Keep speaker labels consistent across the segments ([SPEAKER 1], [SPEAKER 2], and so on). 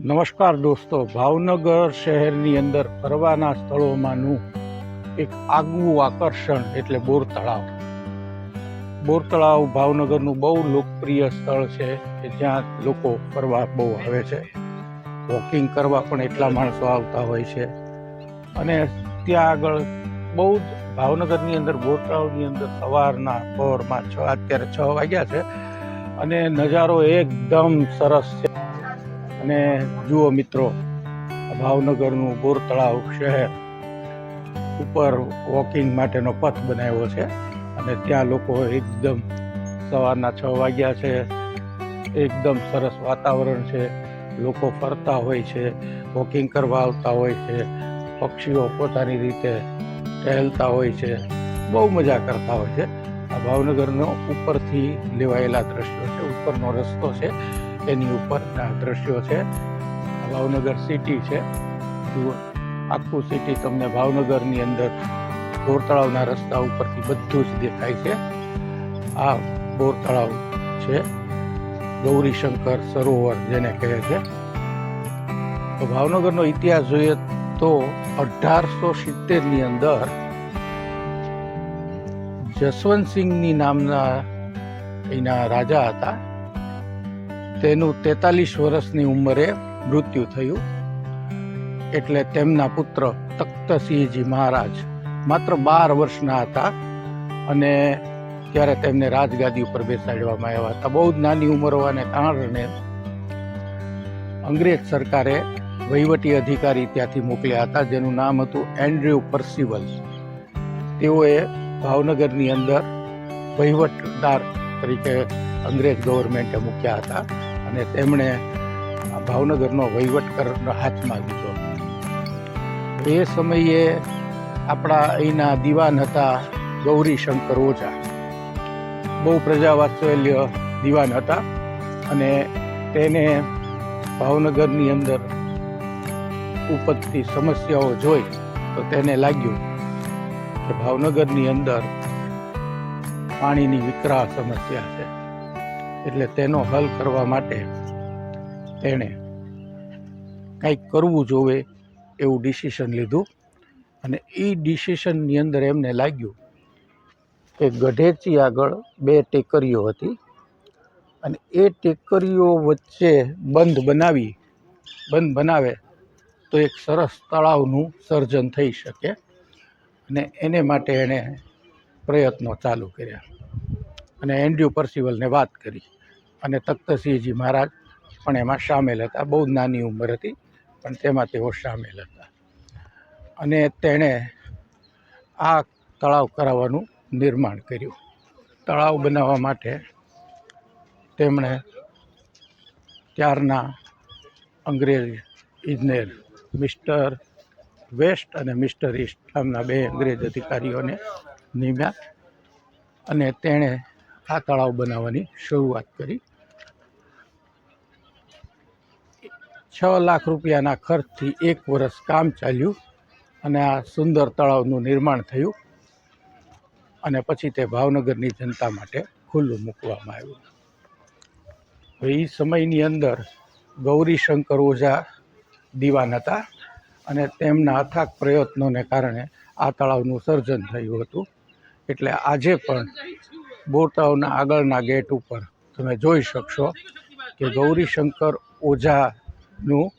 [SPEAKER 1] નમસ્કાર દોસ્તો, ભાવનગર શહેરની અંદર ફરવાના સ્થળોમાંનું એક આગવું આકર્ષણ એટલે બોર તળાવ બોર તળાવ ભાવનગરનું બહુ લોકપ્રિય સ્થળ છે કે જ્યાં લોકો ફરવા બહુ આવે છે. વોકિંગ કરવા પણ એટલા માણસો આવતા હોય છે. અને ત્યાં આગળ બહુ જ ભાવનગરની અંદર બોર તળાવની અંદર સવારના પહોરમાં છ, અત્યારે છ વાગ્યા છે અને નજારો એકદમ સરસ છે. અને જુઓ મિત્રો, ભાવનગરનું બોર તળાવ શહેર ઉપર વોકિંગ માટેનો પથ બનાવ્યો છે અને ત્યાં લોકો એકદમ સવારના છ વાગ્યા છે, એકદમ સરસ વાતાવરણ છે, લોકો ફરતા હોય છે વોકિંગ કરવા આવતા હોય છે, પક્ષીઓ પોતાની રીતે ટહેલતા હોય છે, બહુ મજા કરતા હોય છે. આ ભાવનગરનો ઉપરથી લેવાયેલા દ્રશ્યો છે, ઉપરનો રસ્તો છે એની ઉપરના દ્રશ્યો છે. ભાવનગર સિટી છે. જુઓ, આખું સિટી તમને ભાવનગરની અંદર બોર તળાવના રસ્તા ઉપરથી બધું જ દેખાય છે. આ બોર તળાવ છે. ગૌરીશંકર સરોવર જેને કહે છે. તો ભાવનગરનો ઇતિહાસ જોઈએ તો અઢારસો સિત્તેરની અંદર જસવંતસિંહની નામના એના રાજા હતા. તેનું તેતાલીસ વર્ષની ઉંમરે મૃત્યુ થયું. એટલે તેમના પુત્ર તખ્તસિંહજી મહારાજ માત્ર બાર વર્ષના હતા અને ત્યારે તેમને રાજગાદી ઉપર બેસાડવામાં આવ્યા હતા. બહુ જ નાની ઉંમર હોવાને કારણે અંગ્રેજ સરકારે વહીવટી અધિકારી ત્યાંથી મોકલ્યા હતા, જેનું નામ હતું એન્ડ્રુ પર્સિવલ. તેઓએ ભાવનગરની અંદર વહીવટદાર તરીકે અંગ્રેજ ગવર્મેન્ટે મૂક્યા હતા. અને તેમણે ભાવનગરનો વહીવટ કરવાનો હાથમાં લીધો. એ સમયે આપણા અહીંના દિવાન હતા ગૌરીશંકર ઓઝા. બહુ પ્રજાવાત્સલ્ય દિવાન હતા અને તેને ભાવનગરની અંદર ઉપજતી સમસ્યાઓ જોઈ તો તેને લાગ્યું કે ભાવનગરની અંદર પાણીની વિકરાળ સમસ્યા છે. એટલે તેનો હલ કરવા માટે તેણે કંઈક કરવું જોવે એવું ડિસિશન લીધું. અને એ ડિસિશનની અંદર એમને લાગ્યું કે ગઢેચી આગળ બે ટેકરીઓ હતી અને એ ટેકરીઓ વચ્ચે બંધ બનાવી, બંધ બનાવે તો એક સરસ તળાવનું સર્જન થઈ શકે અને એને માટે એણે પ્રયત્નો ચાલુ કર્યા. અને એન્ડ્રુ પર્સિવલને વાત કરી. અને તખ્તસિંહજી મહારાજ પણ એમાં સામેલ હતા. બહુ નાની ઉંમર હતી, પણ તેમાં તેઓ સામેલ હતા. અને તેણે આ તળાવ કરાવવાનું નિર્માણ કર્યું. તળાવ બનાવવા માટે તેમણે ત્યારના અંગ્રેજ ઇજનેર મિસ્ટર વેસ્ટ અને મિસ્ટર ઈસ્ટ નામના બે અંગ્રેજ અધિકારીઓને નિમ્યા અને તેણે આ તળાવ બનાવવાની શરૂઆત કરી. છ લાખ રૂપિયાના ખર્ચથી એક વર્ષ કામ ચાલ્યું અને આ સુંદર તળાવનું નિર્માણ થયું અને પછી તે ભાવનગરની જનતા માટે ખુલ્લું મૂકવામાં આવ્યું. એ સમયની અંદર ગૌરીશંકર ઓઝા દિવાન હતા અને તેમના અથાગ પ્રયત્નોને કારણે આ તળાવનું સર્જન થયું હતું. એટલે આજે પણ બોટાવના આગળના ગેટ ઉપર તમે જોઈ શકશો કે ગૌરીશંકર ઓઝાનું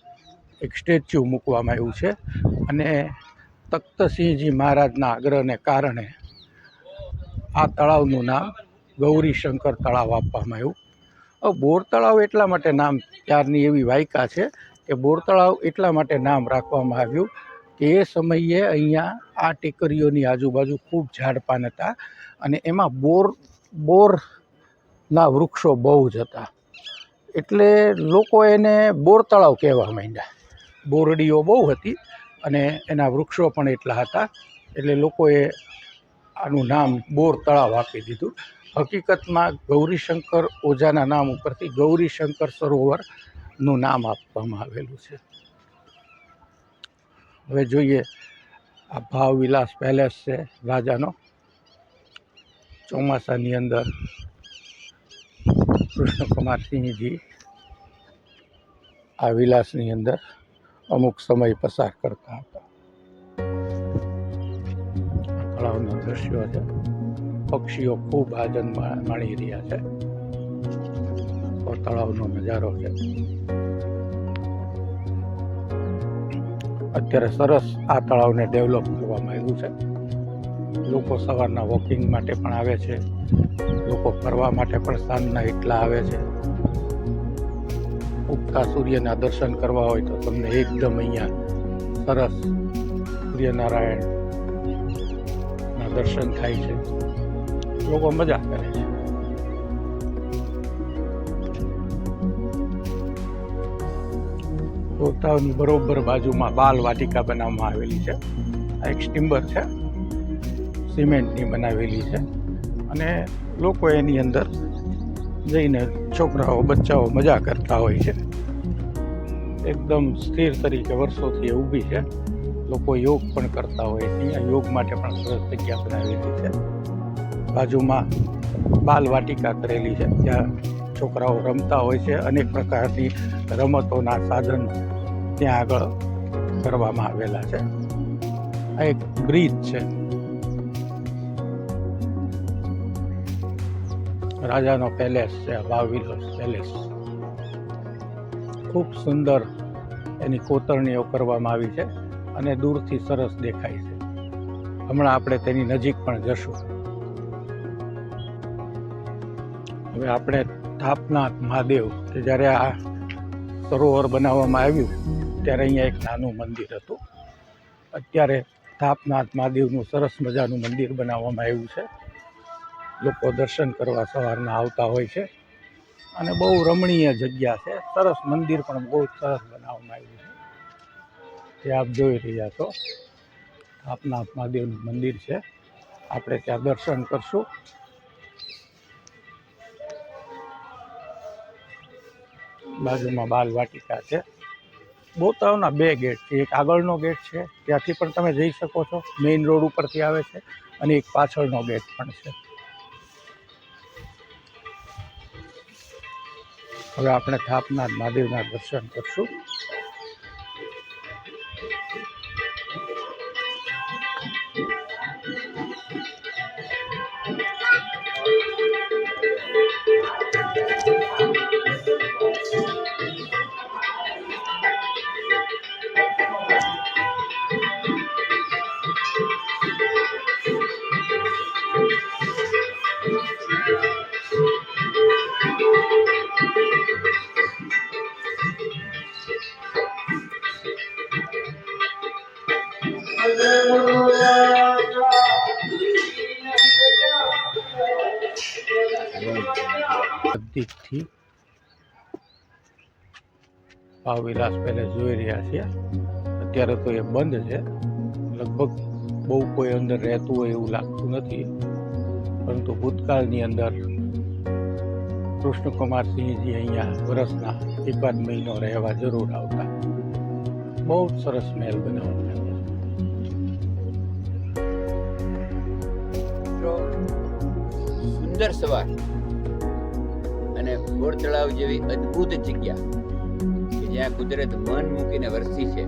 [SPEAKER 1] એક સ્ટેચ્યુ મૂકવામાં આવ્યું છે. અને તખ્તસિંહજી મહારાજના આગ્રહને કારણે આ તળાવનું નામ ગૌરીશંકર તળાવ આપવામાં આવ્યું. હવે બોર તળાવ એટલા માટે નામ ત્યારની એવી વાયકા છે કે બોર તળાવ એટલા માટે નામ રાખવામાં આવ્યું કે એ સમયે અહીંયા આ ટેકરીઓની આજુબાજુ ખૂબ ઝાડપાન હતા અને એમાં બોર, બોરના વૃક્ષો બહુ જ હતા. એટલે લોકો એને બોર તળાવ કહેવા માંડ્યા. બોરડીઓ બહુ હતી અને એના વૃક્ષો પણ એટલા હતા. એટલે લોકોએ આનું નામ બોર તળાવ આપી દીધું. હકીકતમાં ગૌરીશંકર ઓઝાના નામ ઉપરથી ગૌરીશંકર સરોવરનું નામ આપવામાં આવેલું છે. હવે જોઈએ આ ભાવ વિલાસ પેલેસ છે રાજાનો. ચોમાસાની અંદર કૃષ્ણકુમાર સિંહજી આ વિલાસની અંદર અમુક સમય પસાર કરતા હતા. તળાવના દ્રશ્યો છે. પક્ષીઓ ખૂબ આનંદ માણી રહ્યા છે. તળાવનો નજારો છે. અત્યારે સરસ આ તળાવને ડેવલપ કરવામાં આવ્યું છે. લોકો સવારના વોકિંગ માટે પણ આવે છે. લોકો ફરવા માટે પણ સાંજના એટલા આવે છે. ઉગતા સૂર્યના દર્શન કરવા હોય તો તમને એકદમ અહીંયા સરસ સૂર્યનારાયણના દર્શન થાય છે. લોકો મજા કરે છે. તોતાઓની બરોબર બાજુમાં બાલ વાટિકા બનાવવામાં આવેલી છે. આ એક સ્ટીમ્બર છે. સિમેન્ટની બનાવેલી છે. અને લોકો એની અંદર જઈને છોકરાઓ, બચ્ચાઓ મજા કરતા હોય છે. એકદમ સ્થિર તરીકે વર્ષોથી ઊભી છે. લોકો યોગ પણ કરતા હોય છે. અહીંયા યોગ માટે પણ સરસ જગ્યા બનાવેલી છે. બાજુમાં બાલ વાટિકા કરેલી છે. ત્યાં છોકરાઓ રમતા હોય છે. અનેક પ્રકારની રમતોના સાધન ત્યાં આગળ કરવામાં આવેલા છે. આ એક બ્રિજ છે. રાજાનો પેલેસ છે વાવિલો પેલેસ. ખૂબ સુંદર એની કોતરણીઓ કરવામાં આવી છે અને દૂરથી સરસ દેખાય છે. હમણાં આપણે તેની નજીક પણ જશું. હવે આપણે થાપનાથ મહાદેવ, કે જ્યારે આ સરોવર બનાવવામાં આવ્યું, ત્યારે અહીંયા એક નાનું મંદિર હતું. અત્યારે થાપનાથ મહાદેવનું સરસ મજાનું મંદિર બનાવવામાં આવ્યું છે. લોકો દર્શન કરવા સવારના આવતા હોય છે. અને બહુ રમણીય જગ્યા છે. સરસ મંદિર પણ બહુ સરસ બનાવવામાં આવ્યું છે. જે આપ જોઈ રહ્યા છો, આપના મહાદેવનું મંદિર છે. આપણે ત્યાં દર્શન કરશું. બાજુમાં બાલ વાટિકા છે. બોતાવના બે ગેટ છે. એક આગળનો ગેટ છે. ત્યાંથી પણ તમે જઈ શકો છો. મેઇન રોડ ઉપરથી આવે છે અને એક પાછળનો ગેટ પણ છે. હવે આપણે થાપનાથ મહાદેવના દર્શન કરશું. નજીકથી ભાવ વિલાસ પેલેસ જોઈ રહ્યા છીએ અત્યારે તો એ બંધ છે. લગભગ બહુ કોઈ અંદર રહેતું હોય એવું લાગતું નથી. પરંતુ ભૂતકાળની અંદર કૃષ્ણકુમાર સિંહજી અહીંયા વરસના એકાદ મહિનો રહેવા જરૂર આવતા. બહુ સરસ મહેલ
[SPEAKER 2] બનાવતા સુંદર સવાર. ગોળ તળાવ જેવી અદ્ભુત જગ્યા કે જ્યાં કુદરત મન મૂકીને વરસી છે.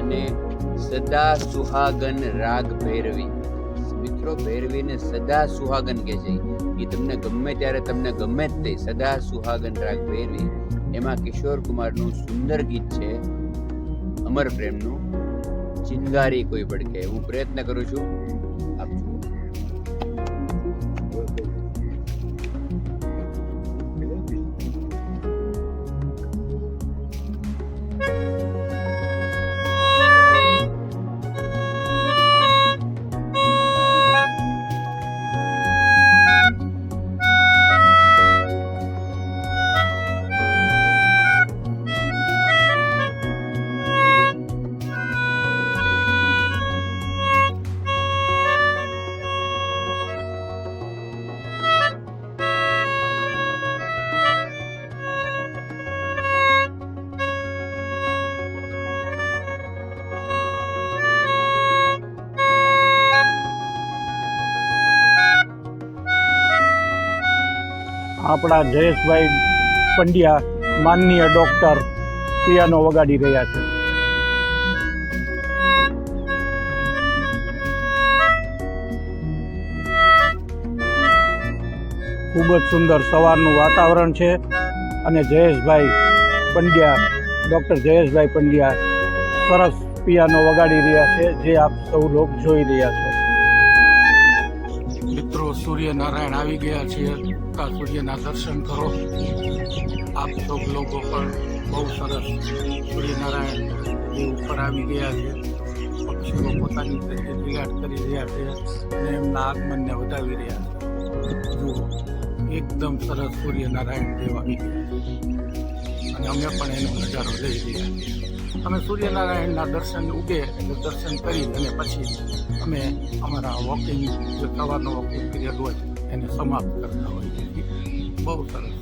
[SPEAKER 2] અને સદા સુહાગન રાગ ભૈરવી. મિત્રો, ભૈરવીને સદા સુહાગન કહે છે. એ તમને ગમે ત્યારે તમને ગમે જ તે સદા સુહાગન રાગ ભૈરવી. એમાં કિશોર કુમારનું સુંદર ગીત છે અમર પ્રેમનું. ચિંગારી કોઈ પડકે હું પ્રયત્ન કરું છું. Bye.
[SPEAKER 1] આપણા જયેશભાઈ પંડ્યા માનનીય ડૉક્ટર પિયાનો વગાડી રહ્યા છે. ખૂબ જ સુંદર સવારનું વાતાવરણ છે અને જયેશભાઈ પંડ્યા, ડૉક્ટર જયેશભાઈ પંડ્યા સરસ પિયાનો વગાડી રહ્યા છે, જે આપ સૌ લોક જોઈ રહ્યા છો. મિત્રો, સૂર્યનારાયણ આવી ગયા છે. આ સૂર્યના દર્શન કરો. આપ સૌ લોકો પણ બહુ સરસ સૂર્યનારાયણ એ ઉપર આવી ગયા છે. પક્ષીઓ પોતાની રીતે વિરાટ કરી રહ્યા છે અને એમના આગમનને વધાવી રહ્યા છે. જુઓ, એકદમ સરસ સૂર્યનારાયણ દેવ આવી ગયા અને અમે પણ એનો નજારો લઈ રહ્યા છીએ. અમે સૂર્યનારાયણના દર્શન ઉગે એટલે દર્શન કરી અને પછી અમે અમારા વોકિંગ જે સવારનો વોકિંગ પીરિયડ હોય એને સમાપ્ત કરતા હોઈએ બહુ સરસ.